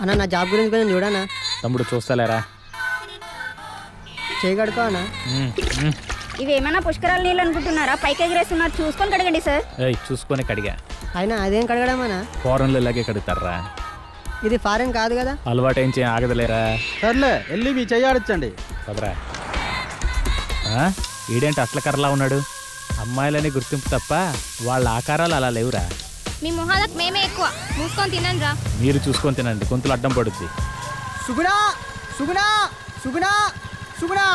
అన్న నా జాబ్ గురించి కొంచెం చూడనా తమ్ముడు చూస్తలేరా? చేయగడుకో అన్న. ఇవేమైనా పుష్కరాల నీళ్ళు అనుకుంటున్నారా? పైకి ఎగిరేస్తున్నారు. చూసుకొని కడగండి సార్. ఏయ్ చూసుకొని కడిగా. అయినా అదేం కడగడం అన్న? ఫారెన్లో ఇలాగే కడుగుతారా? ఇది ఫారెన్ కాదు కదా? అలవాటు ఏం చేయ ఆగదలేరా? సర్లే వెళ్ళి మీ చెయ్యాడించండి కదరా ఆ? ఈడేంటి అట్ల కర్రలా ఉన్నాడు? అమ్మాయిలని గుర్తింపు తప్ప వాళ్ళ ఆకారాలు అలా లేవురా. మీ మొహాలకు మేమే ఎక్కువ. మూసుకొని తినండి రా. మీరు చూసుకొని తినండి. గొంతులు అడ్డం పడుద్ది. సుగుణా సుగుణా సుగుణా సుగుణా.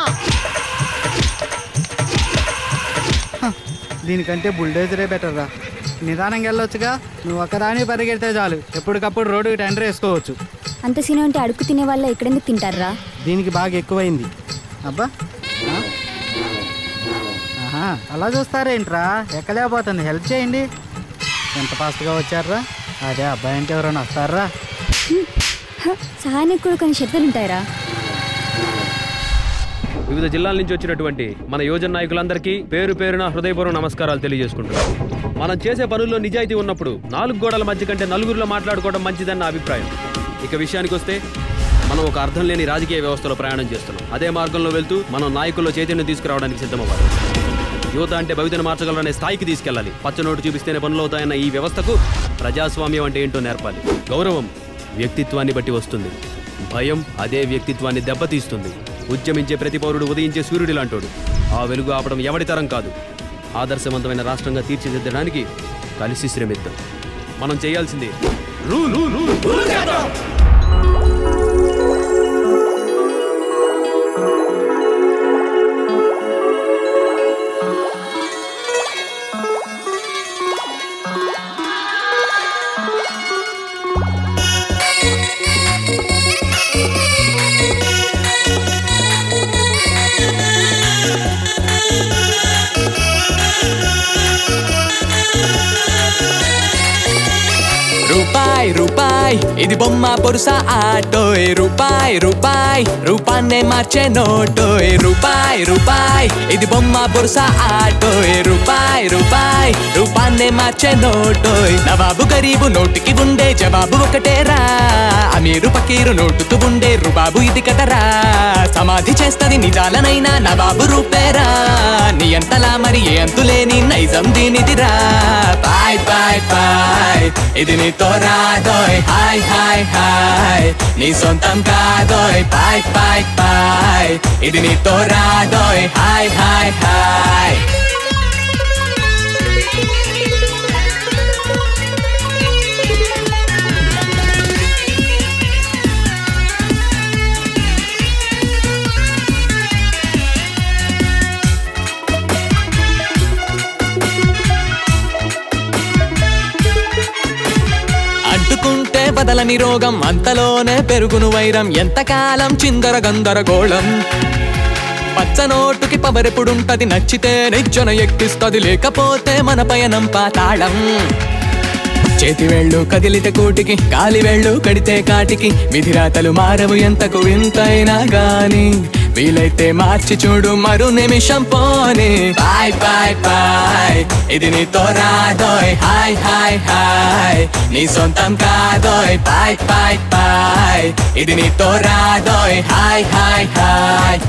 దీనికంటే బుల్డేజరే బెటర్ రా. నిదానంగా వెళ్ళొచ్చుగా. నువ్వు ఒక్కదాని పరిగెడితే చాలు. ఎప్పటికప్పుడు రోడ్డుకి టెండర్ వేసుకోవచ్చు. అంత సీన్ ఉంటే అడుగు తినే వాళ్ళ ఎక్కడెందుకు తింటారా దీనికి బాగా ఎక్కువైంది. అబ్బా అలా చూస్తారేంట్రా? ఎక్కలేకపోతుంది. హెల్ప్ చేయండి. ఎంత ఫాస్ట్గా వచ్చారా అదే అబ్బాయి అంటే ఎవరైనా వస్తారా? సహాయానికి కూడా కొన్ని షరతులు ఉంటాయరా. వివిధ జిల్లాల నుంచి వచ్చినటువంటి మన యోజన నాయకులందరికీ పేరు పేరున హృదయపూర్వక నమస్కారాలు తెలియజేసుకుంటున్నాం. మనం చేసే పనుల్లో నిజాయితీ ఉన్నప్పుడు నాలుగు గోడల మధ్య కంటే నలుగురిలో మాట్లాడుకోవడం మంచిదని నా అభిప్రాయం. ఇక విషయానికి వస్తే మనం ఒక అర్థం లేని రాజకీయ వ్యవస్థలో ప్రయాణం చేస్తున్నాం. అదే మార్గంలో వెళ్తూ మనం నాయకుల్లో చైతన్యం తీసుకురావడానికి సిద్ధమవ్వాలి. యువత అంటే భవితను మార్చగలరనే స్థాయికి తీసుకెళ్ళాలి. పచ్చనోటు చూపిస్తేనే పనులు అవుతాయన్న ఈ వ్యవస్థకు ప్రజాస్వామ్యం అంటే ఏంటో నేర్పాలి. గౌరవం వ్యక్తిత్వాన్ని బట్టి వస్తుంది. భయం అదే వ్యక్తిత్వాన్ని దెబ్బతీస్తుంది. ఉద్యమించే ప్రతి పౌరుడు ఉదయించే సూర్యుడి లాంటోడు ఆ వెలుగు ఆపడం ఎవడి తరం కాదు. ఆదర్శవంతమైన రాష్ట్రంగా తీర్చిదిద్దడానికి కలిసి శ్రమిద్దాం. మనం చేయాల్సింది రూల్. రూల్ రూల్ రూపాయి రూపాయి. ఇది బొమ్మ బొరుసా ఆటోయ్ రూపాయి రూపాయి. రూపాన్నే మార్చే నోటోయ్ రూపాయి రూపాయి. ఇది బొమ్మ బొరుసా ఆటోయ్ రూపాయి రూపాయి. రూపాన్నే మార్చే నోటోయ్. నవాబు గరీబు నోటికి ఉండే జవాబు ఒకటేరా అమీరు పకీరు నోటుకు ఉండే రుబాబు ఇది కదరా సమాధి చేస్తది నిజాలనైనా నవాబు రూపేరా. నీ అంతలా మరి ఏ అంతులేని నైజం దీనిదిరా. బాయ్ బాయ్ బాయ్ ఇది నీతో రాదోయ్ హాయ్ హాయ్ హాయ్ నీ సొంతం కాదోయ్ బాయ్ బాయ్ బాయ్ ఇది నీతో రాదోయ్ హాయ్ హాయ్ హాయ్ అంటుకుంటే బదలని రోగం అంతలోనే పెరుగును వైరం ఎంతకాలం చిందర గందరగోళం పచ్చనోటుకి పవరెప్పుడుంటది నచ్చితే నిజ్జన ఎక్కిస్తది లేకపోతే మన పయనం పాతాళం. చేతి వేళ్ళు కదిలితే కూటికి కాలి వేళ్ళు కడితే కాటికి విధిరాతలు మారవు ఎంతకు వింతైనా గాని. వీలైతే మార్చి చూడు మరు నిమిషం పోని. Bye bye bye. ఇది నీతో రాదోయ్ హాయ్ హాయ్ హాయ్. నీ సొంతం కాదోయ్. Bye bye bye. ఇది నీతో రాదోయ్ హాయ్ హాయ్ హాయ్.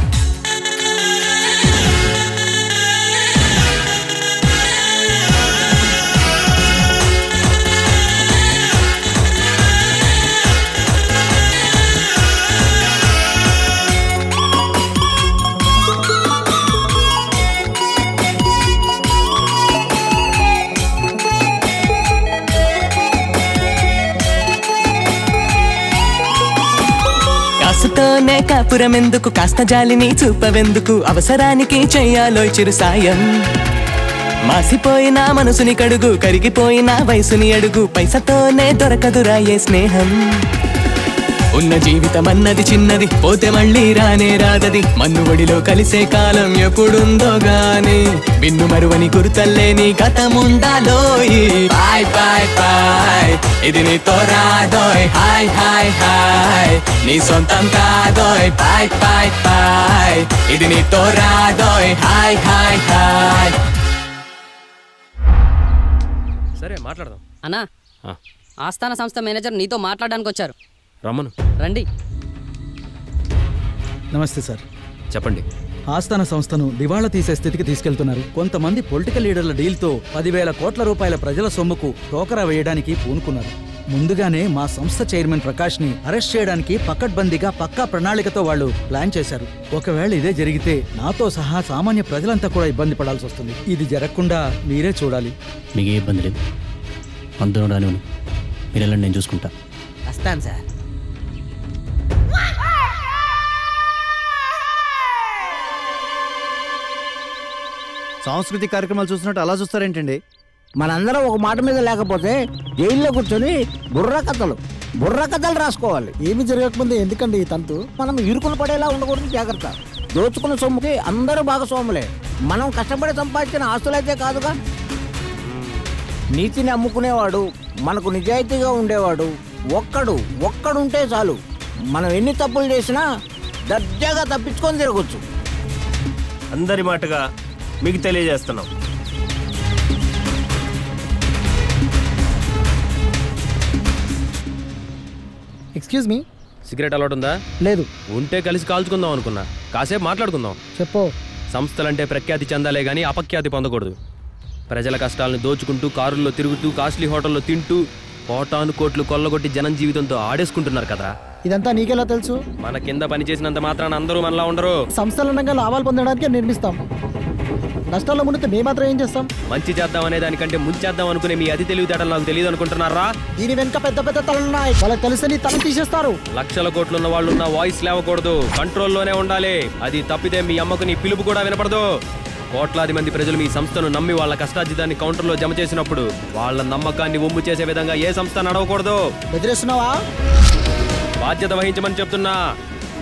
కాపురమెందుకు కాస్త జాలిని చూపవెందుకు? అవసరానికి చెయ్యాలో చిరు సాయం. మాసిపోయిన మనసుని కడుగు కరిగిపోయిన వయసుని అడుగు పైసతోనే దొరకదురా ఏ స్నేహం? ఉన్న జీవితం అన్నది చిన్నది. పోతే మళ్ళీ రానే రాదది. మన్నువడిలో కలిసే కాలం ఎప్పుడుందో గాని. విన్ను మరువని గుర్తల్లేని గతముండాలోయి. Bye bye bye. ఇది నీతో రాదోయ్ హాయ్ హాయ్ హాయ్. నీ సొంతం కాదోయ్. Bye bye bye. ఇది నీతో రాదోయ్ హాయ్ హాయ్ హాయ్. సరే మాట్లాడదాం. అన్నా ఆస్థాన సంస్థ మేనేజర్ నీతో మాట్లాడడానికి వచ్చారు రమ్మను. రండి. నమస్తే సార్. చెప్పండి. ఆస్థాన సంస్థను దివాళా తీసే స్థితికి తీసుకెళ్తున్నారు. కొంతమంది పొలిటికల్ లీడర్ల డీల్తో పదివేల కోట్ల రూపాయల ప్రజల సొమ్ముకు టోకరా వేయడానికి పూనుకున్నారు. ముందుగానే మా సంస్థ చైర్మన్ ప్రకాష్ని అరెస్ట్ చేయడానికి పకడ్బందీగా పక్కా ప్రణాళికతో వాళ్ళు ప్లాన్ చేశారు. ఒకవేళ ఇదే జరిగితే నాతో సహా సామాన్య ప్రజలంతా కూడా ఇబ్బంది పడాల్సి వస్తుంది. ఇది జరగకుండా మీరే చూడాలి. మీకు ఏ ఇబ్బంది లేదు. అందులో రానివ్వను మీరు వెళ్ళండి నేను చూసుకుంటా. వస్తాను సార్. సాంస్కృతిక కార్యక్రమాలు చూస్తున్నట్టు అలా చూస్తారేంటండి? మనందరం ఒక మాట మీద లేకపోతే జైల్లో కూర్చొని బుర్ర కథలు బుర్ర కథలు రాసుకోవాలి. ఏమి జరగకముందే ఎందుకండి ఈ తంతు? మనం ఇరుకులు పడేలా ఉండకూడదు జాగ్రత్త. దోచుకున్న సొమ్ముకి అందరూ భాగస్వాములే. మనం కష్టపడి సంపాదించిన ఆస్తులైతే కాదుగా? నీతిని అమ్ముకునేవాడు మనకు నిజాయితీగా ఉండేవాడు ఒక్కడు ఒక్కడుంటే చాలు. మనం ఎన్ని తప్పులు చేసినా దర్జాగా తప్పించుకొని తిరగొచ్చు. అందరి మాటగా మీకు తెలియజేస్తున్నాం. Excuse me? సిగరెట్ అలవాటు ఉందా? లేదు. ఉంటే కలిసి కాల్చుకుందాం అనుకున్నా. కాసేపు మాట్లాడుకుందాం. చెప్పు. సంస్థలంటే ప్రఖ్యాతి చెందాలే గానీ అపఖ్యాతి పొందకూడదు. ప్రజల కష్టాలను దోచుకుంటూ కారుల్లో తిరుగుతూ కాస్ట్లీ హోటల్లో తింటూ కోటాను కోట్లు కొల్లగొట్టి జనం జీవితంతో ఆడేసుకుంటున్నారు కదా ఇదంతా నీకెలా తెలుసు? మన కింద పనిచేసినంత మాత్రాన అందరూ మనలా ఉండరు. సంస్థలనంగా లాభాలు పొందడానికి నిర్మిస్తాం. నష్టాల్లో మునిగితే మేము మాత్రం ఏం చేస్తాం? మంచి చేద్దాం అనే దానికంటే ముంచేద్దాం అనుకునే మీ అతి తెలివితేటలు నాకు తెలియదు అనుకుంటున్నారా? దీని వెనుక పెద్ద పెద్ద తలలున్నాయి. వాళ్ళకి తెలిసి నీ తల తీసేస్తారు. లక్షల కోట్లున్న వాళ్ళు ఉన్న వాయిస్ లేవకూడదు. కంట్రోల్లోనే ఉండాలి. అది తప్పితే మీ అమ్మకు నీ పిలుపు కూడా వినపడదు. కోట్లాది మంది ప్రజలు మీ సంస్థను నమ్మి వాళ్ళ కష్టార్జితాన్ని కౌంటర్లో జమ చేసినప్పుడు వాళ్ళ నమ్మకాన్ని ఒమ్ము చేసే విధంగా ఏ సంస్థ నడవకూడదు? బెదిరిస్తున్నావా? బాధ్యత వహించమని చెప్తున్నా.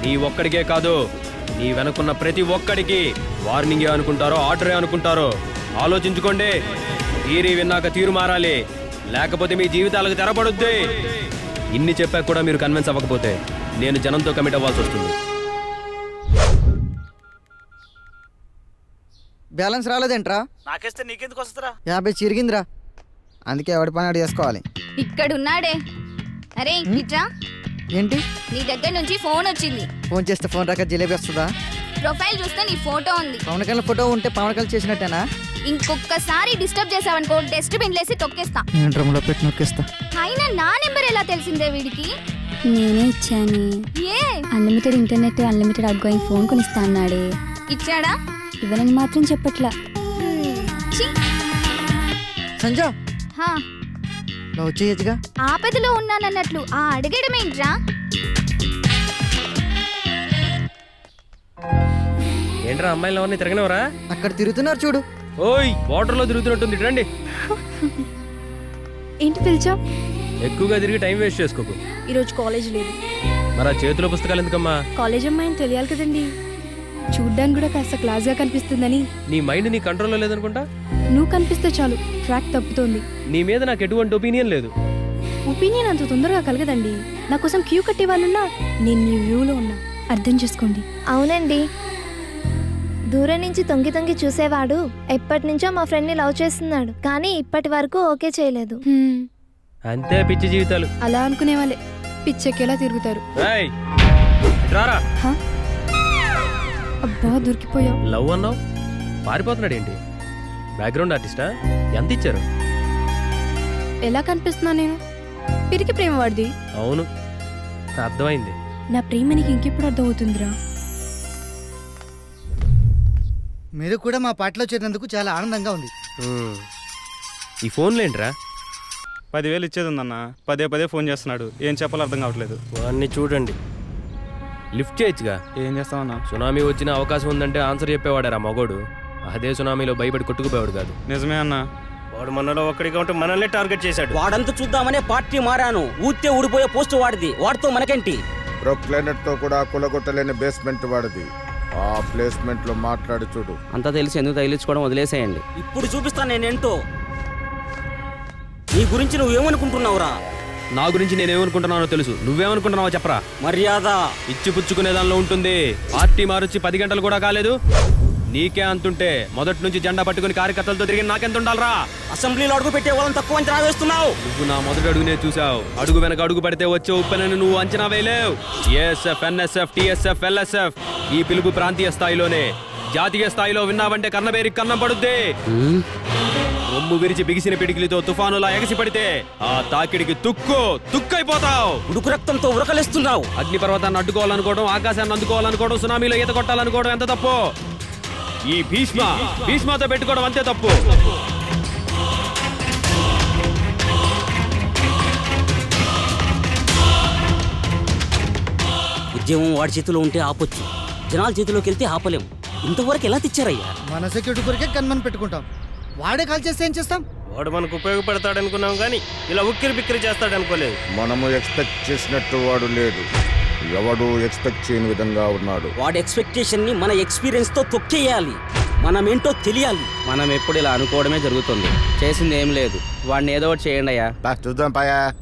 నీ ఒక్కడికే కాదు నీ వెనుకున్న ప్రతి ఒక్కడికి వార్నింగే అనుకుంటారో ఆర్డరే అనుకుంటారో ఆలోచించుకోండి. తీరి విన్నాక తీరు మారాలి. లేకపోతే మీ జీవితాలకు తెరపడుద్ది. ఇన్ని చెప్పాక కూడా మీరు కన్విన్స్ అవ్వకపోతే నేను జనంతో కమిట్ అవ్వాల్సి వస్తుంది. బ్యాలెన్స్ రాలేదేంట్రా? నాకేస్తే నీకెందుకు వస్తుందిరా? యాభై చిరిగిందిరా. అందుకే ఎవడి పని ఆడు చేసుకోవాలి. ఇక్కడున్నాడే. అరే ఇట్రా. ఏంటి? నీ దగ్గర నుంచి ఫోన్ వచ్చింది. ఫోన్ చేస్తే ఫోన్ రాక జిలేబీ వస్తుందా? ప్రొఫైల్ చూస్తే నీ ఫోటో ఉంది. పవన్ కళ్యాణ్ ఫోటో ఉంటే పవన్ కళ్యాణ్ చేసినట్టేనా? ఇంకొకసారి డిస్టర్బ్ చేసావనుకో డస్ట్బిన్ లేసి తొక్కేస్తా. నేను డ్రమ్లో పెట్టి నొక్కేస్తా. అయినా నా నెంబర్ ఎలా తెలిసిందే వీడికి? నేనే ఇచ్చాను. ఏ? Unlimited internet unlimited outgoing phone కొనిస్తా అన్నాడే. ఇచ్చాడా? ఇవ్వనని మాత్రం చెప్పట్లా. ఛీ, సంజ! హా, నువ్వు వచ్చేయచ్చుగా ఆపదలో ఉన్నానన్నట్లు ఆ అడగడమేంట్రా ఏంట్రా? అమ్మాయిలు ఎవరిని తిరగనివరా అక్కడ తిరుగుతున్నారు చూడు. ఓయ్ వాటర్లో తిరుగుతున్నట్టుంది ఇటు రండి. ఏంటి పిలిచా? ఎక్కువగా తిరిగి టైం వేస్ట్ చేసుకోకు. ఈరోజు కాలేజ్ లేదు. మరి ఆ చేతిలో పుస్తకాలు ఎందుకమ్మా? కాలేజ్ అమ్మాయిని తెలియాలి కదండి. చూడ్డానికి కూడా కాస్త క్లాస్గా కనిపిస్తుందని. నీ మైండ్ నీ కంట్రోల్లో లేదనుకుంటా? నువ్వు కనిపిస్తే చాలు. ట్రాక్ తప్పుతోంది. నీ మీద నాకు ఎటువంటి ఒపీనియన్ లేదు. ఒపీనియన్ అంత తొందరగా కలగదండి. నా కోసం క్యూ కట్టే వాళ్ళున్నా నేను మీ వ్యూలో ఉన్నా. అర్థం చేసుకోండి. అవునండి. దూరం నుంచి తొంగి తొంగి చూసేవాడు ఎప్పటి నుంచో మా ఫ్రెండ్ని లవ్ చేస్తున్నాడు. కానీ ఇప్పటి వరకు ఓకే చేయలేదు. అంతే పిచ్చి జీవితాలు. అలా అనుకునే వాళ్ళే. పిచ్చెక్కేలా తిరుగుతారు. ఏయ్, ఇటు రారా? హా? అబ్బా దొరికిపోయావు. లవ్ అన్నావు? పారిపోతున్నాడు ఏంటి బ్యాక్గ్రౌండ్ ఆర్టిస్టా ఎంత ఇచ్చారు? ఎలా కనిపిస్తున్నా నేను? పిరికి ప్రేమ వాడిది. అవును. అర్థమైంది. నా ప్రేమ నీకు ఇంకెప్పుడు అర్థమవుతుందిరా? మీరు కూడా మా పాటలో చేరినందుకు చాలా ఆనందంగా ఉంది. ఈ ఫోన్లు ఏంట్రా? పదివేలు ఇచ్చేది ఉందన్న. పదే పదే ఫోన్ చేస్తున్నాడు. ఏం చెప్పాలో అర్థం కావట్లేదు. వాడిని చూడండి. లిఫ్ట్ చేయొచ్చుగా? ఏం చేస్తామన్నా సునామీ వచ్చిన అవకాశం ఉందంటే ఆన్సర్ చెప్పేవాడారా మగోడు. అదే సునామీలో భయపడి కొట్టుకుపోయాడు కాదు. నిజమే అన్న. వాడు మనలో ఒక్కడిగా ఉంటే మనల్ని టార్గెట్ చేశాడు. వాడంతా చూద్దామనే పార్టీ మారాను. ఊతే ఊడిపోయే పోస్ట్ వాడిది. వాడితో మనకేంటి? ప్రొక్లైనర్తో కూడా కులగొట్టలేని బేస్మెంట్ వాడిది. ఆ ప్లేస్మెంట్లో మాట్లాడి చూడు. అంతా తెలిసి ఎందుకు తగిలించుకోవడం వదిలేసేయండి. ఇప్పుడు చూపిస్తాను నేనేంటో నీ గురించి నువ్వేమనుకుంటున్నావురా నా గురించి నేనేమనుకుంటున్నానో తెలుసు. నువ్వేమనుకుంటున్నావో చెప్పరా. మర్యాద. ఇచ్చి పుచ్చుకునే దానిలో ఉంటుంది. పార్టీ మారొచ్చి పది గంటలు కూడా కాలేదు. నీకే అంతుంటే మొదటి నుంచి జెండా పట్టుకుని కార్యకర్తలతో తిరిగి నాకెంత ఉండాలరా అసెంబ్లీలో అడుగు పెట్టే వాళ్ళని తక్కువ అంచనా వేస్తున్నావు. నువ్వు నా మొదటి అడుగునే చూసావు అడుగు వెనక అడుగు పడితే వచ్చే ఉప్పెనని నువ్వు అంచనా వేయలేవు. ఏఎస్ఎఫ్ ఎన్ఎస్ఎఫ్ టిఎస్ఎఫ్ ఎల్ఎస్ఎఫ్ ఈ పిలుపు ప్రాంతీయ స్థాయిలోనే. జాతీయ స్థాయిలో విన్నావంటే కన్నబేరి కన్నం పడుద్ది. రొమ్ము విరిచి బిగిసిన పిడికిలితో తుఫానులా ఎగసి పడితే ఆ తాకిడికి తుక్కు తుక్కైపోతావు. ఉడుకు రక్తంతో ఉరకలేస్తున్నావు. అగ్ని పర్వతాన్ని అడ్డుకోవాలనుకోవడం ఆకాశాన్ని అందుకోవాలనుకోవడం సునామీలో ఈత కొట్టాలనుకోవడం ఎంత తప్పు? ఈ భీష్మ భీష్మతో పెట్టుకోవడం అంతే తప్పు. ఉద్యమం వాడి చేతిలో ఉంటే ఆపొచ్చు. జనాల చేతిలోకి వెళ్తే ఆపలేము ఇంతవరకు ఎలా తెచ్చారయ్యా? మన సెక్యూరిటీ కొరికే గన్మన్ పెట్టుకుంటాం. వాడే కాల్ చేస్తే ఏం చేస్తాం? వాడు మనకు ఉపయోగపడతాడు అనుకున్నాం కానీ ఇలా ఉక్కిరి బిక్కిరి చేస్తాడు అనుకోలేదు మనము ఎక్స్పెక్ట్ చేసినట్టు వాడు లేడు. ఎవడు ఎక్స్పెక్ట్ చేయని విధంగా ఉన్నాడు. వాడి ఎక్స్పెక్టేషన్ని మన ఎక్స్పీరియన్స్తో తొక్కేయాలి. మనమేంటో తెలియాలి. మనం ఎప్పుడు ఇలా అనుకోవడమే జరుగుతుంది. చేసింది ఏం లేదు. వాడిని ఏదో ఒకటి చేయండి అయ్యా. చూద్దాం పాయా.